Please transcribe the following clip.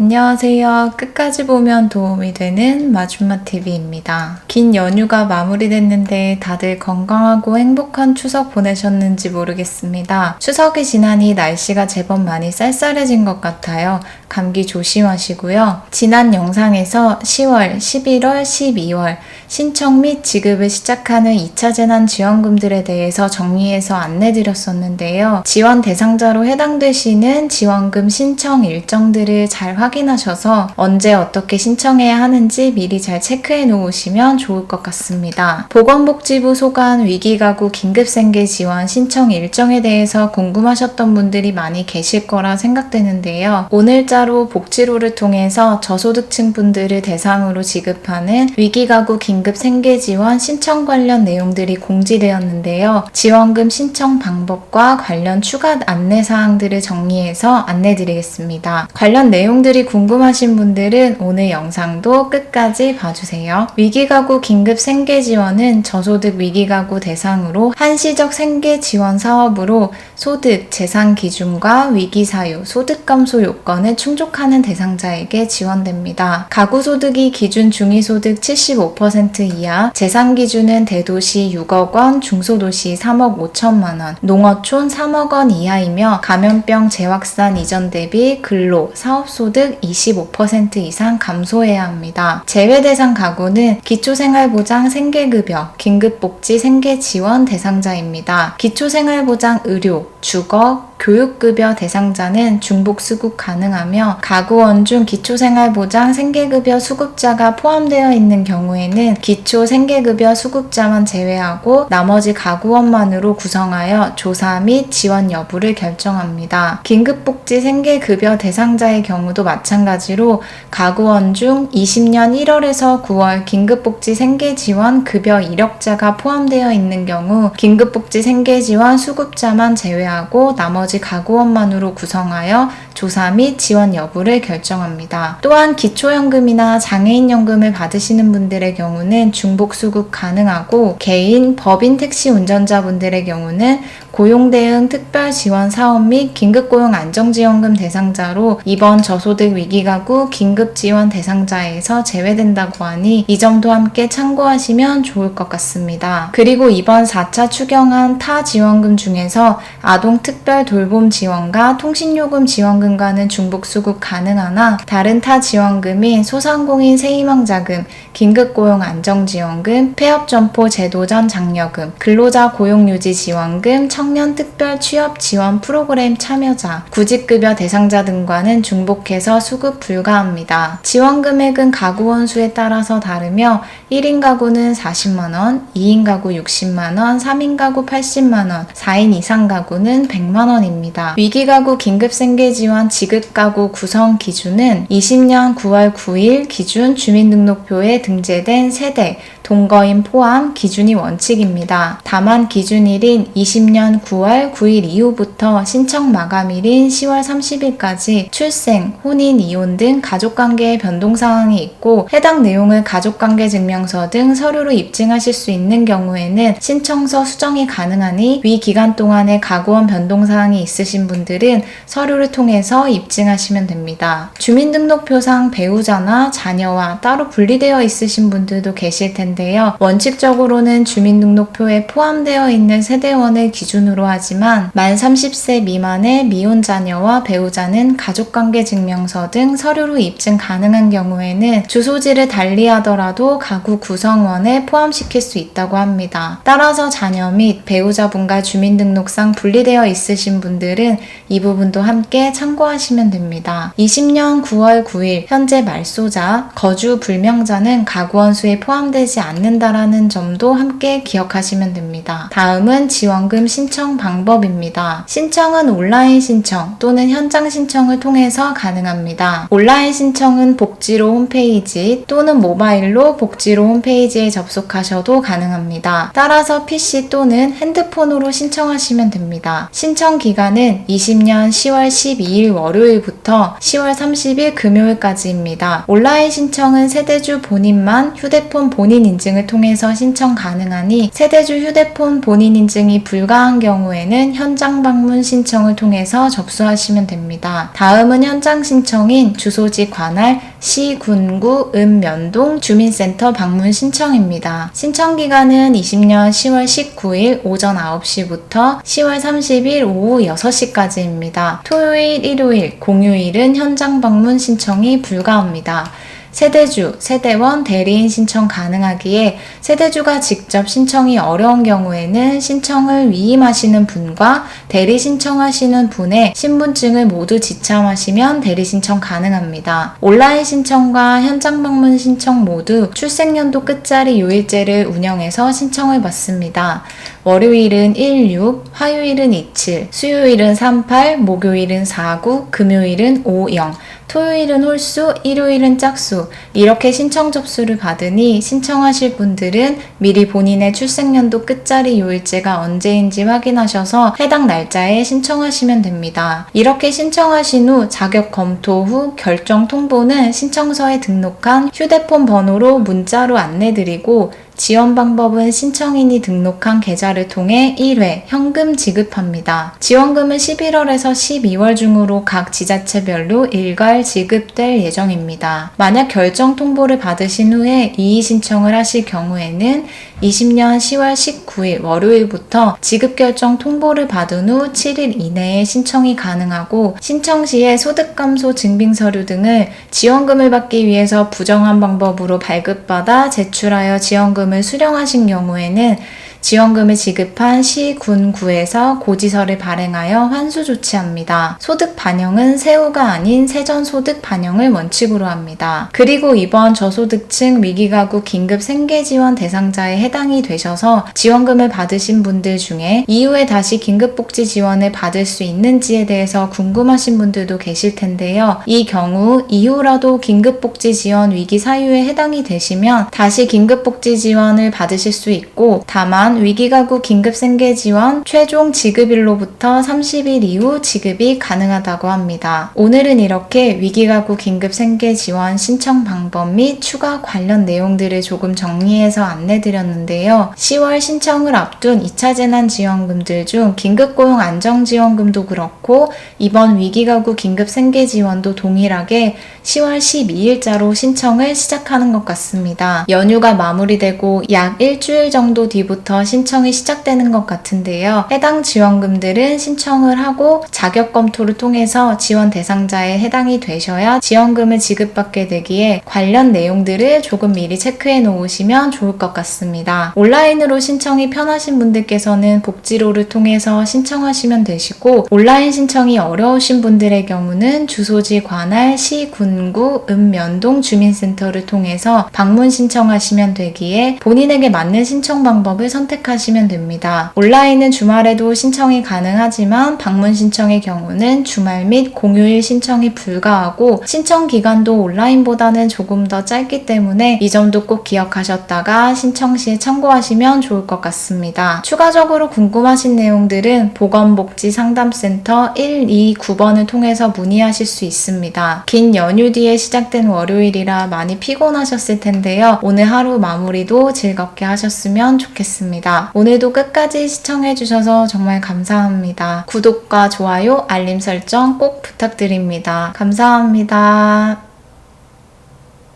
안녕하세요. 끝까지 보면 도움이 되는 마준마 TV입니다. 긴 연휴가 마무리됐는데 다들 건강하고 행복한 추석 보내셨는지 모르겠습니다. 추석이 지나니 날씨가 제법 많이 쌀쌀해진 것 같아요. 감기 조심하시고요. 지난 영상에서 10월, 11월, 12월 신청 및 지급을 시작하는 2차 재난 지원금들에 대해서 정리해서 안내드렸었는데요. 지원 대상자로 해당되시는 지원금 신청 일정들을 잘 확인하 셔서 언제 어떻게 신청해야 하는지 미리 잘 체크해 놓으시면 좋을 것 같습니다. 보건복지부 소관 위기가구 긴급생계 지원 신청 일정에 대해서 궁금하셨던 분들이 많이 계실 거라 생각되는데요. 오늘자로 복지로를 통해서 저소득층 분들을 대상으로 지급하는 위기가구 긴급생계 지원 신청 관련 내용들이 공지되었는데요. 지원금 신청 방법과 관련 추가 안내 사항들을 정리해서 안내 드리겠습니다. 관련 내용들이 궁금하신 분들은 오늘 영상도 끝까지 봐주세요. 위기가구 긴급 생계 지원은 저소득 위기가구 대상으로 한시적 생계 지원 사업으로 소득, 재산 기준과 위기 사유, 소득 감소 요건을 충족하는 대상자에게 지원됩니다. 가구 소득이 기준 중위 소득 75% 이하, 재산 기준은 대도시 6억 원, 중소도시 3억 5천만 원, 농어촌 3억 원 이하이며 감염병 재확산 이전 대비 근로, 사업 소득 25% 이상 감소해야 합니다. 제외 대상 가구는 기초생활보장 생계급여, 긴급복지 생계지원 대상자입니다. 기초생활보장 의료, 주거, 교육급여 대상자는 중복 수급 가능하며 가구원 중 기초생활보장 생계급여 수급자가 포함되어 있는 경우에는 기초 생계급여 수급자만 제외하고 나머지 가구원만으로 구성하여 조사 및 지원 여부를 결정합니다. 긴급복지 생계급여 대상자의 경우도 마찬가지로 가구원 중 20년 1월에서 9월 긴급복지 생계지원 급여 이력자가 포함되어 있는 경우 긴급복지 생계지원 수급자만 제외 하고 나머지 가구원만으로 구성하여 조사 및 지원 여부를 결정합니다. 또한 기초연금이나 장애인연금을 받으시는 분들의 경우는 중복 수급 가능하고 개인, 법인 택시 운전자분들의 경우는 고용대응 특별 지원 사업 및 긴급고용 안정지원금 대상자로 이번 저소득 위기가구 긴급지원 대상자에서 제외된다고 하니 이 점도 함께 참고하시면 좋을 것 같습니다. 그리고 이번 4차 추경안 타 지원금 중에서 아동 특별 돌봄 지원과 통신요금 지원금과는 중복 수급 가능하나 다른 타 지원금인 소상공인 세희망자금, 긴급고용 안정지원금, 폐업점포 제도전 장려금, 근로자 고용유지 지원금, 청년 특별 취업 지원 프로그램 참여자, 구직급여 대상자 등과는 중복해서 수급 불가합니다. 지원 금액은 가구 원 수에 따라서 다르며 1인 가구는 40만원, 2인 가구 60만원, 3인 가구 80만원, 4인 이상 가구 는 100만원입니다. 위기가구 긴급생계지원 지급가구 구성 기준은 20년 9월 9일 기준 주민등록표에 등재된 세대, 동거인 포함 기준이 원칙입니다. 다만 기준일인 20년 9월 9일 이후부터 신청 마감일인 10월 30일까지 출생, 혼인, 이혼 등 가족관계의 변동 사항이 있고 해당 내용을 가족관계 증명서 등 서류로 입증하실 수 있는 경우에는 신청서 수정이 가능하니 위 기간 동안에 가구 원 변동사항이 있으신 분들은 서류를 통해서 입증하시면 됩니다. 주민등록표상 배우자나 자녀와 따로 분리되어 있으신 분들도 계실 텐데요. 원칙적으로는 주민등록표에 포함되어 있는 세대원을 기준으로 하지만 만 30세 미만의 미혼 자녀와 배우자는 가족관계 증명서 등 서류로 입증 가능한 경우에는 주소지를 달리하더라도 가구 구성원에 포함시킬 수 있다고 합니다. 따라서 자녀 및 배우자분과 주민등록상 분리되어 있으신 분들은 이 부분도 함께 참고하시면 됩니다. 20년 9월 9일 현재 말소자, 거주 불명자는 가구원 수에 포함되지 않는다라는 점도 함께 기억하시면 됩니다. 다음은 지원금 신청 방법입니다. 신청은 온라인 신청 또는 현장 신청을 통해서 가능합니다. 온라인 신청은 복지로 홈페이지 또는 모바일로 복지로 홈페이지에 접속하셔도 가능합니다. 따라서 PC 또는 핸드폰으로 신청하시면 됩니다. 신청 기간은 20년 10월 22일 월요일부터 10월 30일 금요일까지입니다. 온라인 신청은 세대주 본인만 휴대폰 본인 인증을 통해서 신청 가능하니 세대주 휴대폰 본인 인증이 불가한 경우에는 현장 방문 신청을 통해서 접수하시면 됩니다. 다음은 현장 신청인 주소지 관할 시, 군 구, 읍, 면동 주민센터 방문 신청입니다. 신청 기간은 20년 10월 19일 오전 9시부터 10월 30일 오후 6시까지입니다. 토요일, 일요일, 공휴일은 현장 방문 신청이 불가합니다. 세대주, 세대원, 대리인 신청 가능하기에 세대주가 직접 신청이 어려운 경우에는 신청을 위임하시는 분과 대리 신청하시는 분의 신분증을 모두 지참하시면 대리 신청 가능합니다. 온라인 신청과 현장 방문 신청 모두 출생연도 끝자리 요일제를 운영해서 신청을 받습니다. 월요일은 16, 화요일은 27, 수요일은 38, 목요일은 49, 금요일은 50, 토요일은 홀수, 일요일은 짝수 이렇게 신청 접수를 받으니 신청하실 분들은 미리 본인의 출생연도 끝자리 요일제가 언제인지 확인하셔서 해당 날짜에 신청하시면 됩니다. 이렇게 신청하신 후 자격 검토 후 결정 통보는 신청서에 등록한 휴대폰 번호로 문자로 안내드리고 지원 방법은 신청인이 등록한 계좌를 통해 1회 현금 지급합니다. 지원금은 11월에서 12월 중으로 각 지자체별로 일괄 지급될 예정입니다. 만약 결정 통보를 받으신 후에 이의 신청을 하실 경우에는 20년 10월 19일 월요일부터 지급 결정 통보를 받은 후 7일 이내에 신청이 가능하고 신청 시에 소득 감소 증빙 서류 등을 지원금을 받기 위해서 부정한 방법으로 발급받아 제출하여 지원금 을 수령하신 경우에는 지원금을 지급한 시, 군, 구에서 고지서를 발행하여 환수 조치합니다. 소득 반영은 세후가 아닌 세전 소득 반영을 원칙으로 합니다. 그리고 이번 저소득층 위기가구 긴급 생계 지원 대상자에 해당이 되셔서 지원금을 받으신 분들 중에 이후에 다시 긴급복지 지원을 받을 수 있는지에 대해서 궁금하신 분들도 계실 텐데요. 이 경우 이후라도 긴급복지 지원 위기 사유에 해당이 되시면 다시 긴급복지 지원을 받으실 수 있고 다만 위기가구 긴급생계 지원 최종 지급일로부터 30일 이후 지급이 가능하다고 합니다. 오늘은 이렇게 위기가구 긴급생계 지원 신청 방법 및 추가 관련 내용들을 조금 정리해서 안내드렸는데요. 10월 신청을 앞둔 2차 재난지원금들 중 긴급고용 안정지원금도 그렇고 이번 위기가구 긴급생계 지원도 동일하게 10월 12일자로 신청을 시작하는 것 같습니다. 연휴가 마무리되고 약 일주일 정도 뒤부터 신청이 시작되는 것 같은데요. 해당 지원금들은 신청을 하고 자격 검토를 통해서 지원 대상자에 해당이 되셔야 지원금을 지급받게 되기에 관련 내용들을 조금 미리 체크해 놓으시면 좋을 것 같습니다. 온라인으로 신청이 편하신 분들께서는 복지로를 통해서 신청하시면 되시고 온라인 신청이 어려우신 분들의 경우는 주소지 관할 시, 군 구, 읍 면동 주민센터를 통해서 방문 신청하시면 되기에 본인에게 맞는 신청 방법을 선택 하시면 됩니다. 온라인은 주말에도 신청이 가능하지만 방문 신청의 경우는 주말 및 공휴일 신청이 불가하고 신청 기간도 온라인보다는 조금 더 짧기 때문에 이 점도 꼭 기억하셨다가 신청 시에 참고하시면 좋을 것 같습니다. 추가적으로 궁금하신 내용들은 보건복지 상담센터 129번을 통해서 문의하실 수 있습니다. 긴 연휴 뒤에 시작된 월요일이라 많이 피곤하셨을 텐데요. 오늘 하루 마무리도 즐겁게 하셨으면 좋겠 습니다. 오늘도 끝까지 시청해주셔서 정말 감사합니다. 구독과 좋아요, 알림 설정 꼭 부탁드립니다. 감사합니다.